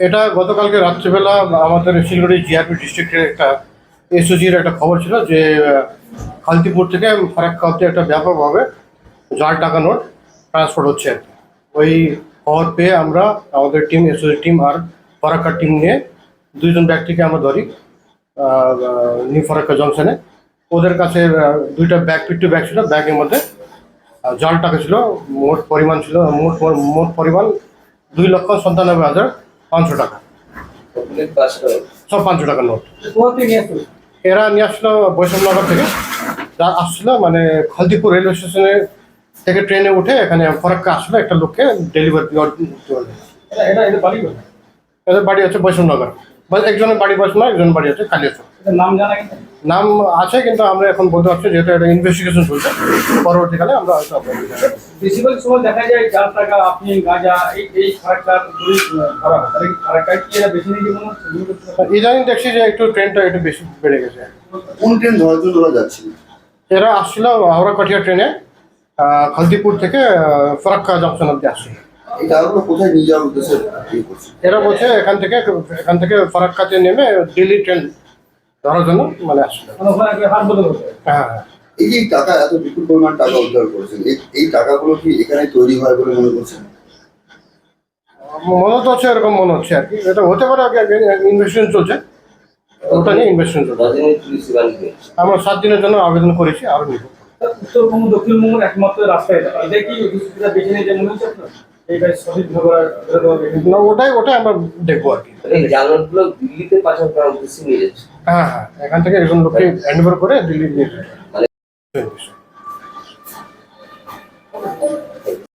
এটা গতকালকে রাত্রিবেলা আমাদের শিলিগুড়ি জিআরপি ডিস্ট্রিক্টের একটা এসওজির একটা খবর ছিল যে খালতিপুর থেকে ফারাক্কা অব্দি একটা ব্যাপকভাবে জাল টাকা নোট ট্রান্সপোর্ট হচ্ছে। ওই খবর পেয়ে আমরা, আমাদের টিম এসওজি টিম আর ফারাক্কার টিম নিয়ে দুইজন ব্যক্তিকে আমরা ধরি নিউ ফারাক্কা জংশনে। ওদের কাছে দুইটা ব্যাগ পিট্টু ব্যাগ ছিল ব্যাগের মধ্যে জাল টাকা ছিল, মোট পরিমাণ ছিল, মোট মোট পরিমাণ দুই লক্ষ সন্তানব্বই হাজার পাঁচশো টাকা। সব পাঁচশো টাকা নোট। এরা নিয়ে আসলো বৈষ্ণবনগর থেকে। যা আসলো মানে খালদিপুর রেলওয়ে স্টেশনে থেকে ট্রেনে উঠে এখানে ফরাক্কা আসলো একটা লোককে ডেলিভারি এটা বাড়ি আছে এদের একজনের বাড়ি বৈষ্ণব একজনের বাড়ি আছে কালিয়াচক। নাম জানা নাম আছে কিন্তু আমরা এখন বলতে পারছি যেহেতু এটা ইনভেস্টিগেশন চলছে। পরবর্তীকালে আমরা হয়তো বেশিরভাগ সময় দেখা যায় চার টাকা আপনি গাঁজা এই এই ধরা কি এরা বেশি নিয়ে মনে হচ্ছে? ইদানিং দেখছি যে একটু ট্রেনটা একটু বেশি বেড়ে গেছে। কোন ট্রেন ধরার জন্য ওরা যাচ্ছিল? এরা আসছিল হাওড়া কাঠিয়া ট্রেনে খালদিপুর থেকে ফরাক্কা জংশন অব্দি আসছিল। এই টাকাগুলো কোথায় নিয়ে যাওয়ার উদ্দেশ্যে ইয়ে করছে এরা বলছে এখান থেকে এখান থেকে ফরাক্কাতে নেমে দিল্লি ট্রেন ধরার জন্য মানে আসছিল মানে হয়। হ্যাঁ হ্যাঁ। এই যে টাকা এত বিপুল পরিমাণ টাকা উদ্ধার করেছেন এই- এই টাকাগুলো কি এখানে তৈরি হয় বলে মনে করছেন? মনে তো হচ্ছে এরকম মনে হচ্ছে আর কি। এটা হতে পারে আগে ইনভেস্টমেন্ট চলছে। ওটা নিয়ে ইনভেস্টিগেশন চলছে। আমরা সাত দিনের জন্য আবেদন করেছি আরও নিব। উত্তরবঙ্গ দক্ষিণবঙ্গের একমাত্র রাস্তা এটা। কি সুবিধা বেছে নিয়ে মনে হচ্ছে আপনার? না ওটাই ওটাই আমরা দেখব আর কি। এই দিল্লিতে পাচার করার উদ্দেশ্যে নিয়ে যাচ্ছে। হ্যাঁ হ্যাঁ এখান থেকে একজন লোককে হ্যান্ড করে দিল্লি নিয়ে।